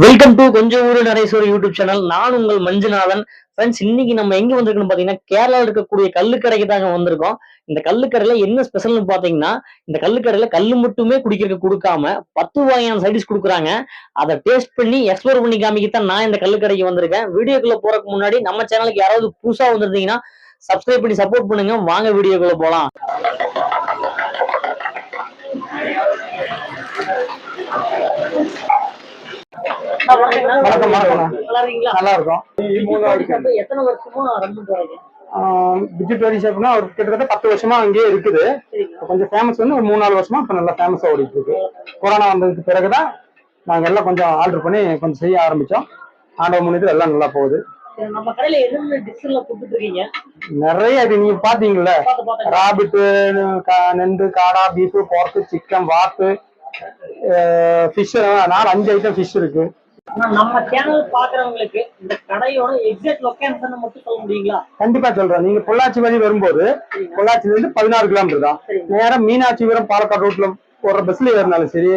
Welcome to கொஞ்சம் ஊரு நரேஸ்வர் YouTube channel நான் உங்கள் மஞ்சுநாதன். ஃப்ரெண்ட்ஸ் இன்னைக்கு நம்ம எங்க வந்திருக்கோம்னு பாத்தீங்கன்னா கேரளாவில் இருக்கக்கூடிய கல்லுக்கடைக்கு தாங்க வந்திருக்கோம். இந்த கல்லுக்கடையில என்ன ஸ்பெஷல்னு பாத்தீங்கன்னா இந்த கல்லுக்கடையில கல்லு மட்டுமே குடிக்கிறதுக்கு கொடுக்காம பத்து வகையான சைடிஸ் கொடுக்குறாங்க. அதை டேஸ்ட் பண்ணி எக்ஸ்ப்ளோர் பண்ணி காமிக்கத்தான் நான் இந்த கல்லுக்கடைக்கு வந்திருக்கேன். வீடியோக்குள்ள போறதுக்கு முன்னாடி நம்ம சேனலுக்கு யாராவது புதுசா வந்திருந்தீங்கன்னா சப்ஸ்கிரைப் பண்ணி சப்போர்ட் பண்ணுங்க. வாங்க வீடியோக்குள்ள போலாம். வணக்கம், வணக்கம். நல்லா இருக்கும் எத்தனை வரி ஷாப்னா ஒரு கிட்டத்தட்ட பத்து வருஷமா அங்கேயே இருக்குது கொஞ்சம் ஃபேமஸ் வந்து ஒரு மூணு நாலு வருஷமா இப்ப நல்லா ஃபேமஸா ஓடிட்டு இருக்கு கொரோனா வந்ததுக்கு பிறகுதான் நாங்க எல்லாம் கொஞ்சம் ஆர்டர் பண்ணி கொஞ்சம் செய்ய ஆரம்பிச்சோம். ஆண்டவ முன்னிட்டு எல்லாம் நல்லா போகுது. நிறைய இது நீங்க பாத்தீங்கல்ல? ராபிட்டு நெண்டு காடா பீஃபு போர்க்கு சிக்கன் வாத்து ஃபிஷ் நாலு அஞ்சு ஐட்டம் ஃபிஷ் இருக்கு. நம்ம சேனல் பாக்குறவங்களுக்கு இந்த கடையோட எக்ஸாக்ட் லொகேஷன் மட்டும் சொல்ல முடியுங்களா? கண்டிப்பா சொல்றேன். நீங்க பொள்ளாச்சி வழி வரும்போது பொள்ளாச்சில இருந்து பதினாறு கிலோமீட்டர் தான். நேரா மீனாட்சிபுரம் பாலக்காடு ரூட்ல போற பஸ்ல ஏறினாலும் சரி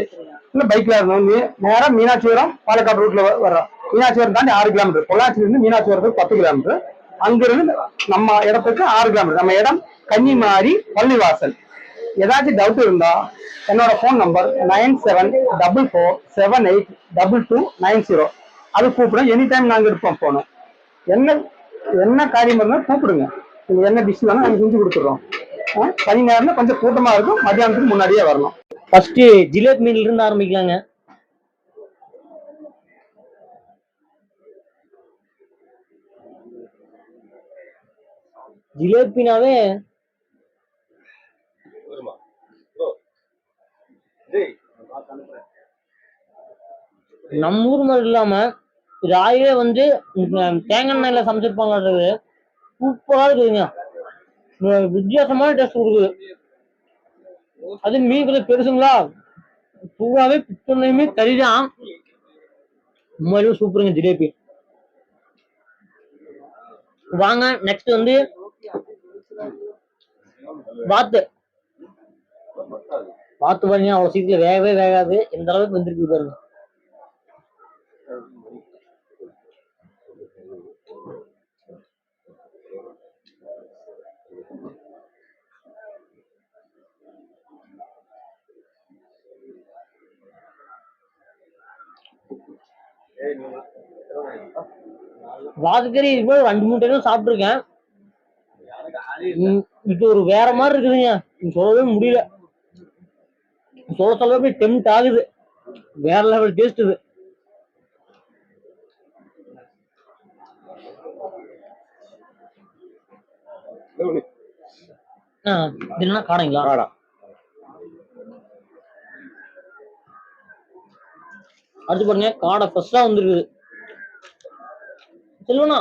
இல்ல பைக்ல இருந்தாலும் நீ நேரா மீனாட்சிபுரம் பாலக்காடு ரூட்ல வர்றோம். மீனாட்சிபுரம் தாண்டி ஆறு கிலோமீட்டர் பொள்ளாச்சில இருந்து மீனாட்சிபுரத்துக்கு பத்து கிலோமீட்டர் அங்கிருந்து நம்ம இடத்துக்கு ஆறு கிலோமீட்டர் நம்ம இடம் கன்னிமாரி பள்ளிவாசல். ஏதாச்சும் டவுட் இருந்தா என்னோட phone number nine seven double four seven eight double two nine zero அது கூப்பிடும். எனி டைம் நாங்கள் இருப்போம் போனோம் என்ன என்ன காரியம் இருந்தாலும் கூப்பிடுங்க. நீங்கள் என்ன டிஷ் வேணும் நாங்கள் செஞ்சு கொடுத்துருவோம் ஆ, சனி நேரம் கொஞ்சம் கூட்டமாக இருக்கும். மத்தியானத்துக்கு முன்னாடியே வரணும் ஃபர்ஸ்ட் ஜிலேபி மீன்ல இருந்து ஆரம்பிக்கலாங்க. ஜிலேபினாவே நம்ம ஊர் மாதிரி இல்லாம இது ஆயிலே வந்து தேங்காய் எண்ணெயில சமைச்சிருப்பாங்கன்றது சூப்பரா இருக்குதுங்க. வித்தியாசமான டேஸ்ட் கொடுக்குது. அது மீன் கொஞ்சம் பெருசுங்களா? பூராவே பித்தனையுமே கறிதான் உண்மையிலும் சூப்பருங்க ஜிலேபி. வாங்க நெக்ஸ்ட் வந்து வாத்து. வாத்து பாருங்க அவ்வளவு சீக்கிரம் வேகவே வேகாது. எந்த அளவுக்கு வந்திருக்கு பாருங்க. வாத்துக்கறி இது ரெண்டு மூணு டைம் சாப்பிட்டுருக்கேன். இது ஒரு வேற மாதிரி இருக்குதுங்க. சொல்லவே முடியல. சொல்ல சொல்ல போய் டெம்ட் ஆகுது. வேற லெவல் டேஸ்ட் இது. ஆ, இது என்ன காடைங்களா? அடுத்து பாருங்க காடை ஃபர்ஸ்டா வந்துருக்குது. செல்வனா?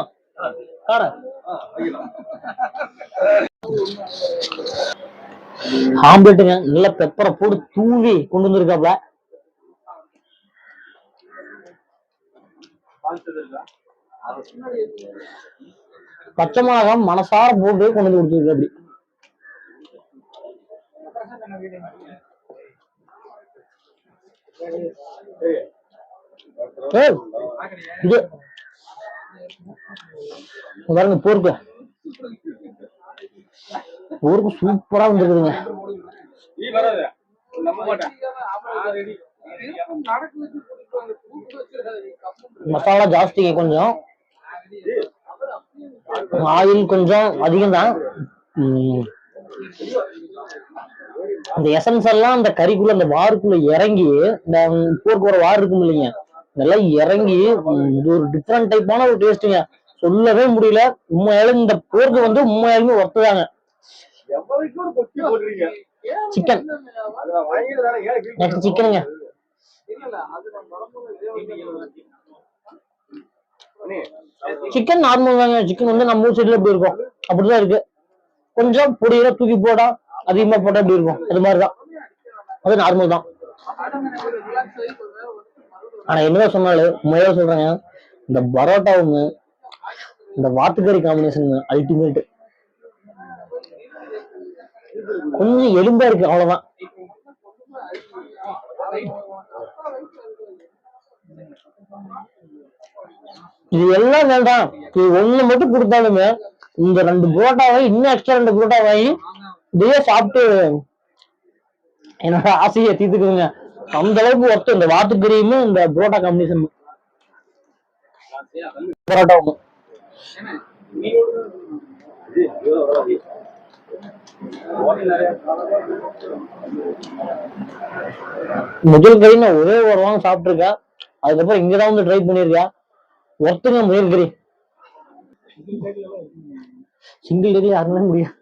காடை. ஆம்லெட்டுங்க நல்ல பெப்பரை போட்டு தூவி கொண்டு வந்திருக்காப்ல. பச்சை மிளகாய் மனசார போட்டு கொண்டு வந்து கொடுத்துருக்கு அப்படி Yeah. இது. பாருங்க போருக்கு போருக்கு சூப்பரா வந்துருக்குதுங்க. மசாலா ஜாஸ்திங்க கொஞ்சம். ஆயில் கொஞ்சம் அதிகம் தான் அந்த எசன்ஸ் எல்லாம் அந்த கறிக்குள்ள அந்த வாருக்குள்ள இறங்கி இந்த போருக்கு ஒரு வார் இருக்கும் இல்லைங்க. இதெல்லாம் இறங்கி இது ஒரு டிஃப்ரெண்ட் டைப்பான ஒரு டேஸ்ட்டுங்க சொல்லவே முடியல. உண்மையாலும் இந்த போருக்கு வந்து உண்மையாலுமே ஒத்துதாங்க. சிக்கன் நெக்ஸ்ட் சிக்கனுங்க சிக்கன் நார்மல் தாங்க. சிக்கன் வந்து நம்ம ஊர் சைடுல எப்படி இருக்கும். அப்படிதான் இருக்கு. கொஞ்சம் பொடியில தூக்கி போட்டா அதிகமா போட்டா எப்படி இருக்கும். அது மாதிரிதான். அது நார்மல் தான். ஆனா என்னதான் சொன்னாலும் உண்மையா சொல்றேங்க. இந்த பரோட்டாவுங்க இந்த வாத்துக்கறி காம்பினேஷன் அல்டிமேட் கொஞ்சம் எலும்பா இருக்கு அவ்வளவுதான். இது எல்லாம் வேண்டாம். இது ஒண்ணு மட்டும் கொடுத்தாலுமே இந்த ரெண்டு புரோட்டா வாங்கி இன்னும் எக்ஸ்ட்ரா ரெண்டு புரோட்டா வாங்கி இதையே சாப்பிட்டு என்னோட ஆசையை தீர்த்துக்குதுங்க அந்த அளவுக்கு ஒர்த்து இந்த வாத்து வாத்துக்கறியுமே இந்த புரோட்டா காம்பினேஷன் பரோட்டாவும் முதல் கறி நான் ஒரே ஒரு வாங்க சாப்பிட்டுருக்கா. அதுக்கப்புறம் இங்கதான் வந்து ட்ரை பண்ணிருக்கா ஒருத்தங்க முதல் கறி சிங்கிள் கறி யாருமே முடியாது.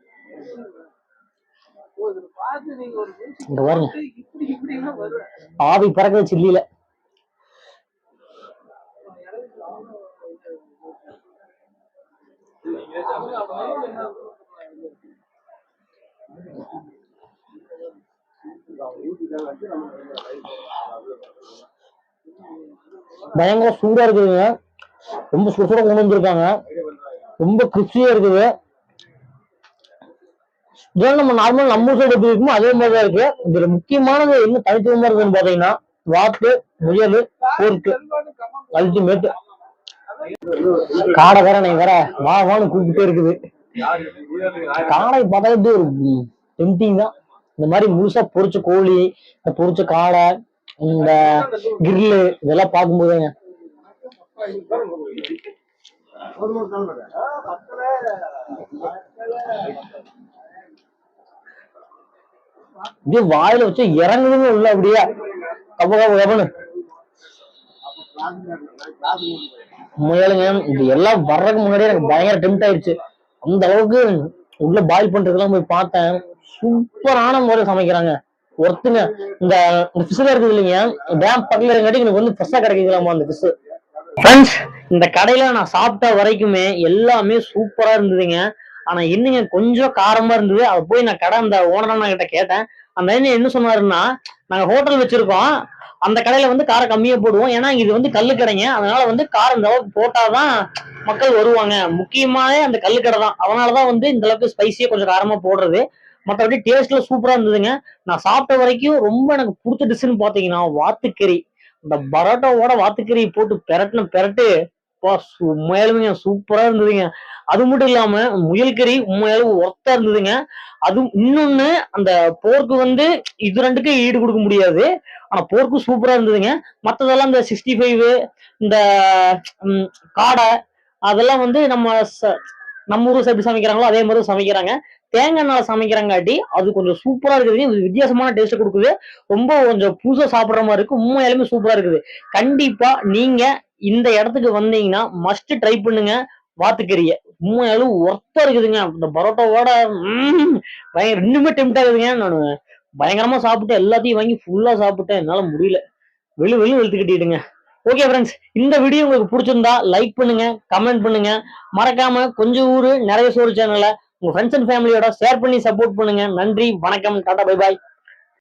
இங்க பாருங்க. ஆவி பறக்குது சில்லியில. பயங்கர சூடா இருக்குதுங்க. ரொம்ப சுட சுட கொண்டு வந்திருக்காங்க ரொம்ப கிறிஸ்பியா இருக்குது. இதெல்லாம் நம்ம நார்மல் நம்ம சைடு எப்படி இருக்குமோ அதே மாதிரி தான் இருக்கு. இதுல முக்கியமானது என்ன தனித்துவமா இருக்குன்னு பாத்தீங்கன்னா வாத்து முயல் போர்க்கு அல்டிமேட் காடை வேற நீ வேற வா வான்னு கூப்பிட்டே இருக்குது. காடை பார்த்தா எப்படி ஒரு டெம்டிங் தான். இந்த மாதிரி முழுசா பொரிச்ச கோழி இந்த பொரிச்ச காடை இந்த கிரில்லு இதெல்லாம் பார்க்கும்போதுங்க இது வாயில வச்சு இறங்குதுங்க உள்ள அப்படியே கப்ப கப்ப கப்பனு முயலுங்க இது எல்லாம் வர்றதுக்கு முன்னாடியே எனக்கு பயங்கர டெம்ட் ஆயிடுச்சு. அந்த அளவுக்கு உள்ள பாயில் பண்றதுலாம் போய் பார்த்தேன். சூப்பரான முறையில் சமைக்கிறாங்க. ஒருத்துங்க இந்த ஃபிஷ்ல இருக்குது இல்லைங்க டேம் பக்கத்துல இருக்காட்டி எனக்கு வந்து ஃப்ரெஷ்ஷா கிடைக்குங்களாமா அந்த ஃபிஷ் ஃப்ரெண்ட்ஸ் இந்த கடையில நான் சாப்பிட்ட வரைக்குமே எல்லாமே சூப்பரா இருந்ததுங்க. ஆனா என்னங்க கொஞ்சம் காரமா இருந்தது. அதை போய் நான் கடை அந்த ஓனர் கிட்ட கேட்டேன். அந்த அண்ணன் என்ன சொன்னாருன்னா நாங்க ஹோட்டல் வச்சிருக்கோம். அந்த கடையில வந்து காரம் கம்மியா போடுவோம். ஏன்னா இது வந்து கல்லு கடைங்க அதனால வந்து காரம் இந்த அளவுக்கு போட்டாதான் மக்கள் வருவாங்க. முக்கியமாவே அந்த கல்லு கடை தான். அதனாலதான் வந்து இந்த அளவுக்கு ஸ்பைசியா கொஞ்சம் காரமா போடுறது. மற்றபடி டேஸ்ட்ல சூப்பரா இருந்ததுங்க. நான் சாப்பிட்ட வரைக்கும் ரொம்ப எனக்கு பிடிச்ச டிஷ்னு பாத்தீங்கன்னா வாத்துக்கறி. இந்த பரோட்டாவோட வாத்துக்கறி போட்டு பெரட்டின பெரட்டு பா, உண்மையாலுமே சூப்பரா இருந்ததுங்க. அது மட்டும் இல்லாம முயல் கறி உண்மையாலும் ஒர்த்தா இருந்ததுங்க. அதுவும் இன்னொன்னு அந்த போர்க்கு வந்து இது ரெண்டுக்கும் ஈடு கொடுக்க முடியாது. ஆனா போர்க்கு சூப்பரா இருந்ததுங்க. மத்ததெல்லாம் இந்த சிக்ஸ்டி ஃபைவ் இந்த காடை அதெல்லாம் வந்து நம்ம ச- நம்ம ஊர் எப்படி சமைக்கிறாங்களோ அதே மாதிரி சமைக்கிறாங்க. தேங்காய் எண்ணெய் சமைக்கிறாங்காட்டி அது கொஞ்சம் சூப்பரா இருக்குது இது வித்தியாசமான டேஸ்ட் கொடுக்குது. ரொம்ப கொஞ்சம் புதுசா சாப்பிட்ற மாதிரி இருக்கு. உண்மையாலுமே சூப்பரா இருக்குது. கண்டிப்பா நீங்க இந்த இடத்துக்கு வந்தீங்கன்னா மஸ்ட் ட்ரை பண்ணுங்க. வாத்துக்கறிய. உண்மையாலும் ஒர்த்தா இருக்குதுங்க. இந்த பரோட்டாவோட பயங்கர இன்னுமே டெம்ட் ஆகுதுங்க நான் பயங்கரமா சாப்பிட்டு எல்லாத்தையும் வாங்கி ஃபுல்லா சாப்பிட்டேன். என்னால முடியல. வெளி வெளி வெளுத்துக்கிட்டிடுங்க ஓகே ஃப்ரெண்ட்ஸ் இந்த வீடியோ உங்களுக்கு பிடிச்சிருந்தா லைக் பண்ணுங்க கமெண்ட் பண்ணுங்க. மறக்காம கொஞ்சம் ஊர் நிறைய சோறு சேனலை உங்க ஃப்ரெண்ட்ஸ் அண்ட் ஃபேமிலியோட ஷேர் பண்ணி சப்போர்ட் பண்ணுங்க. நன்றி வணக்கம் டாடா பை பாய்